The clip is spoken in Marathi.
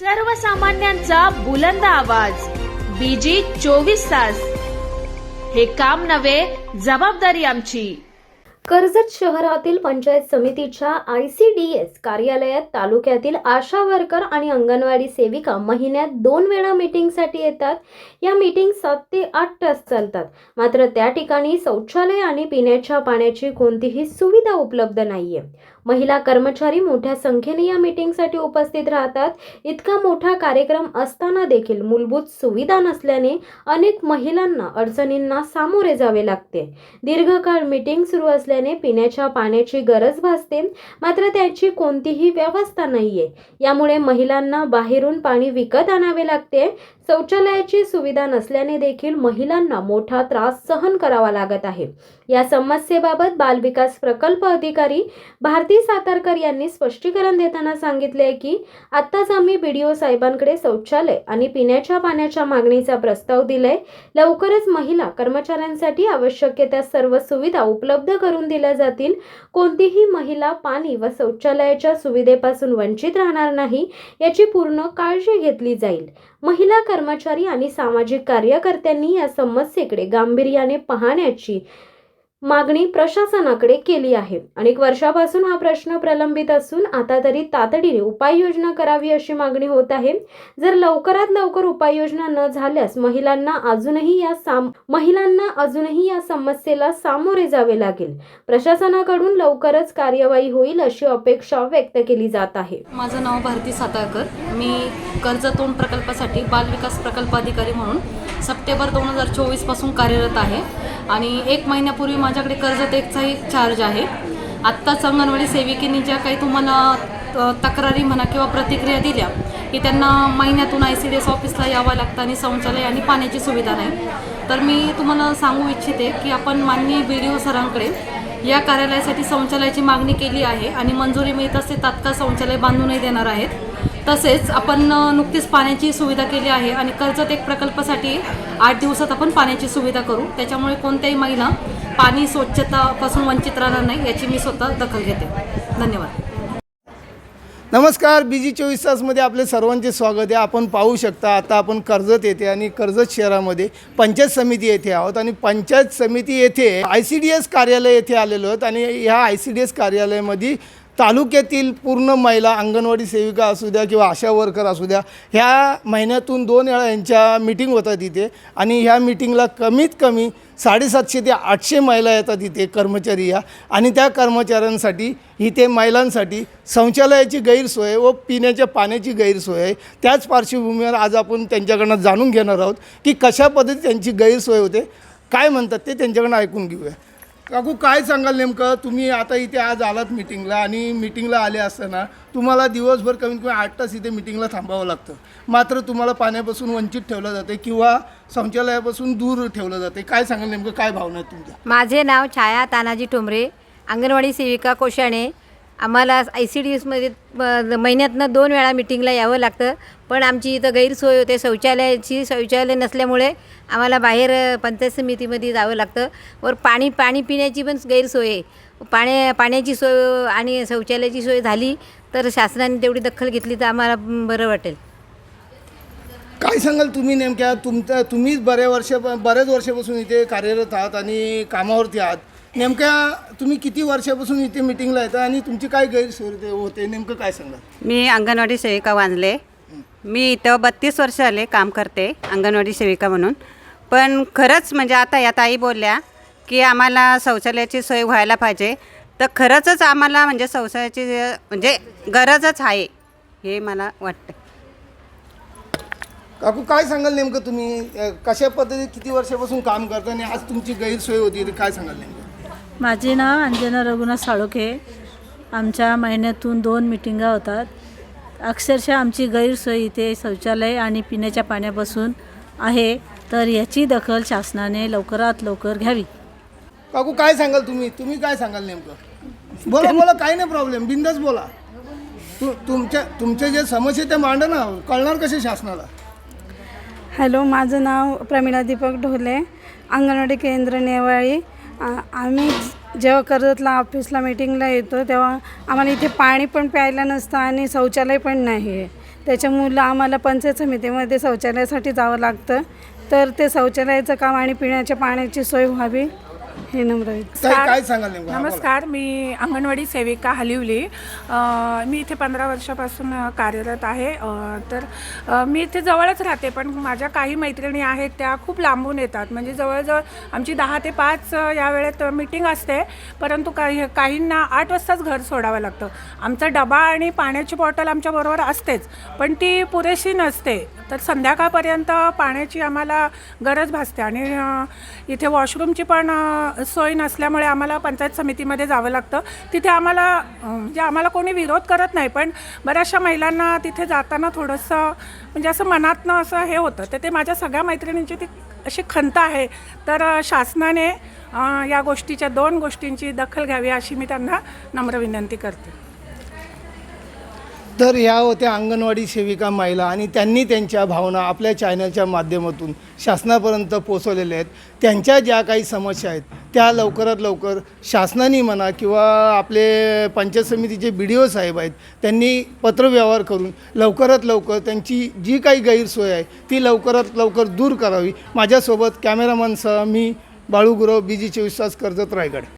सर्वसामान्यांचा बुलंद आवाज. बीजी चोवीस तास. हे काम नव्हे जबाबदारी आमची. कर्जत शहरातील पंचायत समितीच्या आय सी डी एस कार्यालयात तालुक्यातील आशा वर्कर आणि अंगणवाडी सेविका महिन्यात दोन वेळा मीटिंगसाठी येतात. या मीटिंग सात ते आठ तास चालतात. मात्र त्या ठिकाणी शौचालय आणि पिण्याच्या पाण्याची कोणतीही सुविधा उपलब्ध नाही आहे महिला कर्मचारी मोठ्या संख्येने या मीटिंगसाठी उपस्थित राहतात. इतका मोठा कार्यक्रम असताना देखील मूलभूत सुविधा नसल्याने अनेक महिलांना अडचणींना सामोरे जावे लागते. दीर्घकाळ मीटिंग सुरू असल्याने पिण्याच्या पाण्याची गरज भासते. मात्र त्याची कोणतीही व्यवस्था नाहीये. यामुळे महिलांना बाहेरून पाणी विकत आणावे लागते. शौचालयाची सुविधा नसल्याने देखील महिलांना मोठा त्रास सहन करावा लागत आहे. या समस्येबाबत बालविकास प्रकल्प अधिकारी भारती सातारकर यांनी स्पष्टीकरण देताना सांगितले की आत्ताच आम्ही बी डी ओ साहेबांकडे शौचालय आणि पिण्याच्या पाण्याच्या मागणीचा प्रस्ताव दिलाय. लवकरच महिला कर्मचाऱ्यांसाठी आवश्यक त्या सर्व सुविधा उपलब्ध करून दिल्या जातील. कोणतीही महिला पाणी व शौचालयाच्या सुविधेपासून वंचित राहणार नाही याची पूर्ण काळजी घेतली जाईल. महिला कर्मचारी आणि सामाजिक कार्यकर्त्यांनी या समस्येकडे गांभीर्याने पाहण्याची मागणी प्रशासनाकडे केली आहे. अनेक वर्षापासून हा प्रश्न प्रलंबित असून आता तरी तातडीने उपाययोजना करावी अशी मागणी होत आहे. जर लवकरात लवकर उपाययोजना न झाल्यास महिलांना अजूनही या साम महिलांना अजूनही या समस्येला सामोरे जावे लागेल. प्रशासनाकडून लवकरच कार्यवाही होईल अशी अपेक्षा व्यक्त केली जात आहे. माझं नाव भारती साताळकर मी कर्जतोंड प्रकल्पासाठी बालविकास प्रकल्प अधिकारी म्हणून सप्टेंबर दोन हजार चोवीसपासून कार्यरत आहे. आणि एक महिन्यापूर्वी माझ्याकडे कर्जत एकचाही चार्ज आहे. आत्ताच अंगणवाडी सेविकेने ज्या काही तुम्हाला तक्रारी म्हणा किंवा प्रतिक्रिया दिल्या की त्यांना महिन्यातून आय सी डी एस ऑफिसला यावं लागतं आणि शौचालय आणि पाण्याची सुविधा नाही. तर मी तुम्हाला सांगू इच्छिते की आपण माननीय बी डी ओ सरांकडे या कार्यालयासाठी शौचालयाची मागणी केली आहे आणि मंजुरी मिळत असते तात्काळ शौचालय बांधूनही देणार आहेत. तसेच आपण नुकतीच पाण्याची सुविधा केली आहे आणि कर्जत एक प्रकल्पासाठी आठ दिवसात आपण पाण्याची सुविधा करू. त्याच्यामुळे कोणत्याही महिला पाणी स्वच्छतापासून वंचित राहणार नाही याची मी स्वतः दखल घेते. धन्यवाद. नमस्कार बी जी चोवीस तासमध्ये आपले सर्वांचे स्वागत आहे. आपण पाहू शकता आता आपण कर्जत येथे आणि कर्जत शहरामध्ये पंचायत समिती येथे आहोत आणि पंचायत समिती येथे आय सी डी एस कार्यालय येथे आलेलो आहोत आणि ह्या आय सी डी एस कार्यालयामध्ये तालुक्यातील पूर्ण महिला अंगणवाडी सेविका असू द्या किंवा आशा वर्कर असू द्या ह्या महिन्यातून दोन वेळा यांच्या मीटिंग होतात इथे आणि ह्या मीटिंगला कमीत कमी साडेसातशे ते आठशे महिला येतात इथे कर्मचारी या. आणि त्या कर्मचाऱ्यांसाठी इथे महिलांसाठी शौचालयाची गैरसोय व पिण्याच्या पाण्याची गैरसोय आहे. त्याच पार्श्वभूमीवर आज आपण त्यांच्याकडनं जाणून घेणार आहोत की कशा पद्धतीत त्यांची गैरसोय होते. काय म्हणतात ते त्यांच्याकडनं ऐकून घेऊया. काकू काय सांगाल नेमकं? तुम्ही आता इथे आज आलात मिटिंगला आणि मिटिंगला आले असताना तुम्हाला दिवसभर कमीत कमी आठ तास इथे मिटिंगला थांबावं लागतं. मात्र तुम्हाला पाण्यापासून वंचित ठेवलं जाते किंवा शौचालयापासून दूर ठेवलं जाते काय सांगाल नेमकं? काय भावना आहेत तुमच्या? माझे नाव छाया तानाजी ठोंबरे अंगणवाडी सेविका कोशाणे आम्हाला आय सी डी एसमध्ये महिन्यातनं दोन वेळा मिटिंगला यावं लागतं. पण आमची इथं गैरसोय होते. शौचालयाची शौचालय नसल्यामुळे आम्हाला बाहेर पंचायत समितीमध्ये जावं लागतं. वर पाणी पाणी पिण्याची पण गैरसोय आहे. पाण्या पाण्याची सोय आणि शौचालयाची सोय झाली तर शासनाने तेवढी दखल घेतली तर आम्हाला बरं वाटेल. काय सांगाल तुम्ही नेमक्या? तुमच्या तुम्हीच बऱ्या वर्ष बऱ्याच वर्षापासून इथे कार्यरत आहात आणि कामावरती आहात. नेमक्या तुम्ही किती वर्षापासून इथे मिटिंगला येता आणि तुमची काय गैरसोय होते- होते? नेमकं काय सांगाल? मी अंगणवाडी सेविका वांजले. मी इथं बत्तीस वर्ष आले काम करते अंगणवाडी सेविका म्हणून. पण खरंच म्हणजे आता या ताई बोलल्या की आम्हाला शौचालयाची सोय व्हायला पाहिजे. तर खरंचच आम्हाला म्हणजे शौचालयाची म्हणजे गरजच आहे हे मला वाटतं काकू काय सांगाल नेमकं तुम्ही? अ, कशा पद्धतीत किती वर्षापासून काम करता आणि आज तुमची गैरसोय होती ते काय सांगाल नेमकं? माझे नाव अंजना रघुनाथ साळोखे. आमच्या महिन्यातून दोन मिटिंगा होतात. अक्षरशः आमची गैरसोय इथे शौचालय आणि पिण्याच्या पाण्यापासून आहे. तर याची दखल शासनाने लवकरात लवकर घ्यावी. काकू काय सांगाल तुम्ही? तुम्ही काय सांगाल नेमकं? बोला बोला काही नाही प्रॉब्लेम बिंदास बोला. तु तुमच्या तुमच्या जे समस्या त्या मांडा ना. कळणार कसे शासनाला? हॅलो माझं नाव प्रमिला दीपक ढोले. अंगणवाडी केंद्र नेवाळी. आम्ही जेव्हा कर्जतला ऑफिसला मीटिंगला येतो तेव्हा आम्हाला इथे पाणी पण प्यायला नसतं आणि शौचालय पण नाही आहे त्याच्यामुळं आम्हाला पंचायत समितीमध्ये शौचालयासाठी जावं लागतं. तर ते शौचालयाचं काम आणि पिण्याच्या पाण्याची सोय व्हावी. हे नम्र. काय काय सांगाल नेमकं? हा, बोला. नमस्कार मी अंगणवाडी सेविका हलिवली अ, मी इथे पंधरा वर्षापासून अ, कार्यरत आहे अ, तर अ, मी इथे जवळच राहते पण माझ्या काही मैत्रिणी आहेत त्या खूप लांबून येतात म्हणजे जवळजवळ आमची दहा ते पाच अ, या वेळेत मीटिंग असते परंतु काही काहींना आठ वाजताच घर सोडावं लागतं आमचा डबा आणि पाण्याची बॉटल आमच्याबरोबर असतेच पण ती पुरेशी नसते तर संध्याकाळपर्यंत पाण्याची आम्हाला गरज भासते आणि अ, इथे वॉशरूमची पण अ, सोय नसल्यामुळे आम्हाला पंचायत समितीमध्ये जावं लागतं. तिथे आम्हाला म्हणजे आम्हाला कोणी विरोध करत नाही पण बऱ्याचशा महिलांना तिथे जाताना थोडंसं म्हणजे असं मनातनं असं हे होतं. तर ते माझ्या सगळ्या मैत्रिणींची ती अशी खंत आहे. तर शासनाने या गोष्टीच्या दोन गोष्टींची दखल घ्यावी अशी मी त्यांना नम्र विनंती करते. तर ह्या होत्या अंगणवाडी सेविका महिला आणि त्यांनी त्यांच्या भावना आपल्या चॅनलच्या माध्यमातून शासनापर्यंत पोचवलेल्या आहेत. त्यांच्या ज्या काही समस्या आहेत त्या लवकरात लवकर शासनाने म्हणा किंवा आपले पंचायत समितीचे बी डी ओ साहेब आहेत त्यांनी पत्रव्यवहार करून लवकरात लवकर त्यांची जी काही गैरसोय आहे ती लवकरात लवकर दूर करावी. माझ्यासोबत कॅमेरामनसह मी बाळूगुरव बी जी चोवीस तास कर्जत रायगड.